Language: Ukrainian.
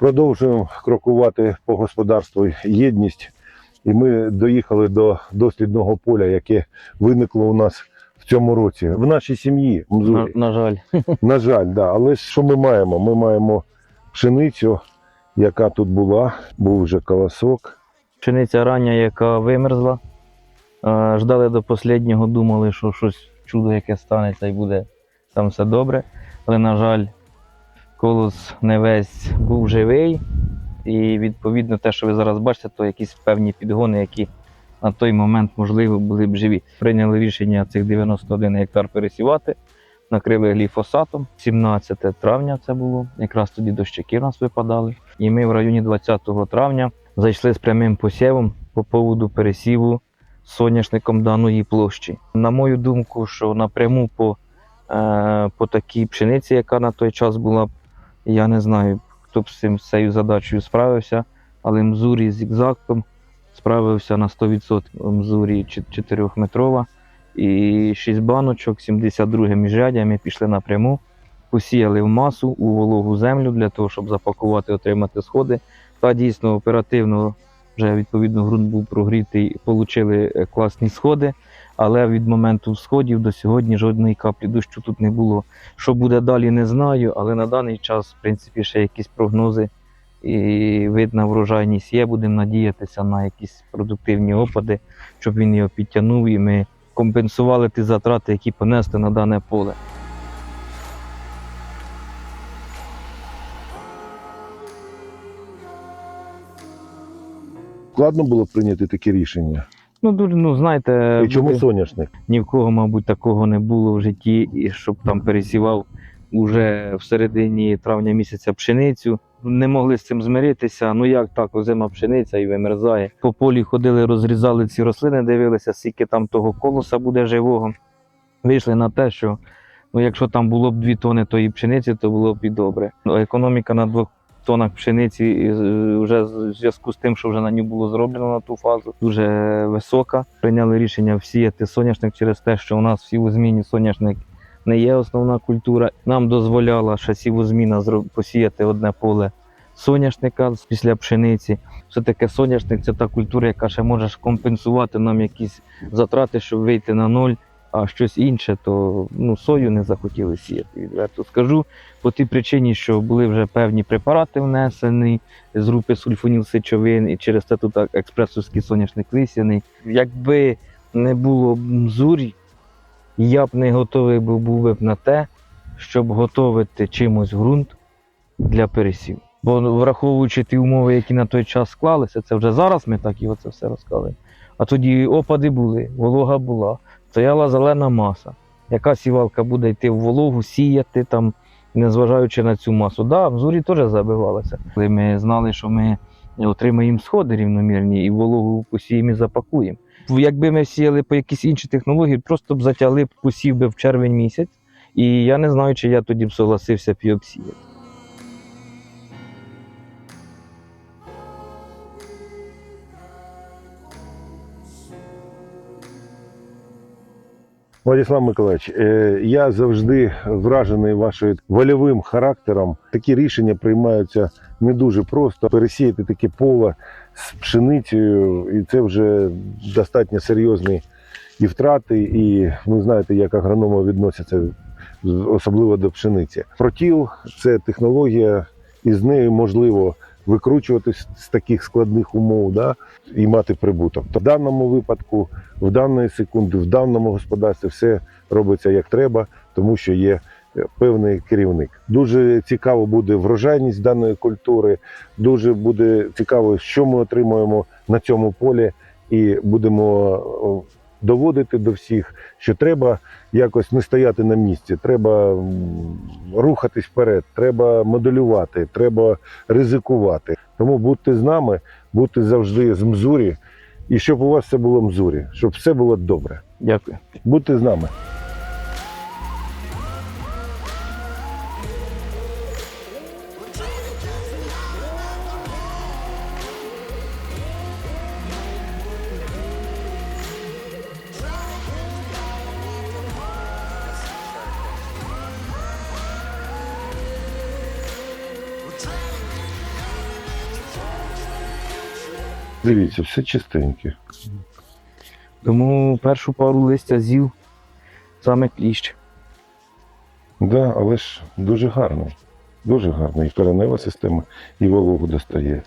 Продовжуємо крокувати по господарству єдність. І ми доїхали до дослідного поля, яке виникло у нас в цьому році. В нашій сім'ї На, на жаль. На жаль, да. Але що ми маємо? Ми маємо пшеницю, яка тут була, був вже колосок. Пшениця рання, яка вимерзла. Е, Ждали до останнього, думали, що щось чудо яке станеться і буде там все добре. Але, на жаль, колос не весь був живий. І відповідно те, що ви зараз бачите, то якісь певні підгони, які на той момент, можливо, були б живі. Прийняли рішення цих 91 гектар пересівати, накрили гліфосатом. 17 травня це було. Якраз тоді дощики в нас випадали. І ми в районі 20 травня зайшли з прямим посівом по поводу пересіву соняшником даної площі. На мою думку, що напряму по, е, по такій пшениці, яка на той час була, я не знаю, хто б з цією задачею справився, але Мзурі з зігзагом справився на 100%. Мзурі 4-метрова і 6 баночок, 72 міжрядя. Ми пішли напряму, посіяли в масу у вологу землю для того, щоб запакувати, отримати сходи. Та дійсно оперативно вже відповідно ґрунт був прогрітий, отримали е, класні сходи. Але від моменту сходів до сьогодні жодної каплі дощу тут не було. Що буде далі, не знаю, але на даний час, в принципі, ще якісь прогнози і видна врожайність є. Будемо надіятися на якісь продуктивні опади, щоб він його підтягнув і ми компенсували ті затрати, які понесли на дане поле. Складно було прийняти таке рішення. Ну, дуже, ну знаєте, І чому соняшник? ні в кого, мабуть, такого не було в житті, і щоб там пересівав уже в середині травня місяця пшеницю. Не могли з цим змиритися. Ну як так, озима пшениця і вимерзає. По полі ходили, розрізали ці рослини, дивилися, скільки там того колоса буде живого. Вийшли на те, що ну, якщо там було б дві тони тої пшениці, то було б і добре. Ну, економіка на двох тонах пшениці вже в зв'язку з тим, що вже на ній було зроблено на ту фазу, дуже висока. Прийняли рішення всіяти соняшник через те, що у нас в сівозміні соняшник не є основна культура. Нам дозволяла ще сівозміна посіяти одне поле соняшника після пшениці. Все таки соняшник це та культура, яка ще може компенсувати нам якісь затрати, щоб вийти на ноль. А щось інше, то ну, сою не захотіли сіяти. Відверто скажу по тій причині, що були вже певні препарати внесені з групи сульфонілсичовин, і через це тут експресовський соняшник лисяний. Якби не було мзурі, я б не готовий був, був би на те, щоб готувати чимось ґрунт для пересів. Бо враховуючи ті умови, які на той час склалися, це вже зараз ми так його це все розказуємо. А тоді опади були, волога була, стояла зелена маса. Яка сівалка буде йти в вологу, сіяти там, незважаючи на цю масу. Да, в зорі теж забивалися. Коли ми знали, що ми отримаємо сходи рівномірні і вологу посіємо і запакуємо. Якби ми сіяли по якійсь іншій технології, просто б затягли б посів би в червень місяць, і я не знаю, чи я тоді б согласився б. Владислав Миколаївич, е, я завжди вражений вашим вольовим характером. Такі рішення приймаються не дуже просто. Пересіяти таке поле з пшеницею, і це вже достатньо серйозні і втрати. І ви знаєте, як агрономи відносяться особливо до пшениці. Протіл це технологія, і з нею можливо викручуватись з таких складних умов, да, і мати прибуток. То в даному випадку, в даної секунди, в даному господарстві все робиться як треба, тому що є е, певний керівник. Дуже цікаво буде врожайність даної культури. Дуже буде цікаво, що ми отримуємо на цьому полі, і будемо доводити до всіх, що треба якось не стояти на місці, треба рухатись вперед, треба моделювати, треба ризикувати. Тому будьте з нами, будьте завжди з Мзурі, і щоб у вас все було Мзурі, щоб все було добре. Дякую. Будьте з нами. Дивіться, все чистеньке. Тому першу пару листя з'їв саме кліщ. Да, але ж дуже гарний. Дуже гарний. І коренева система, і вологу достає.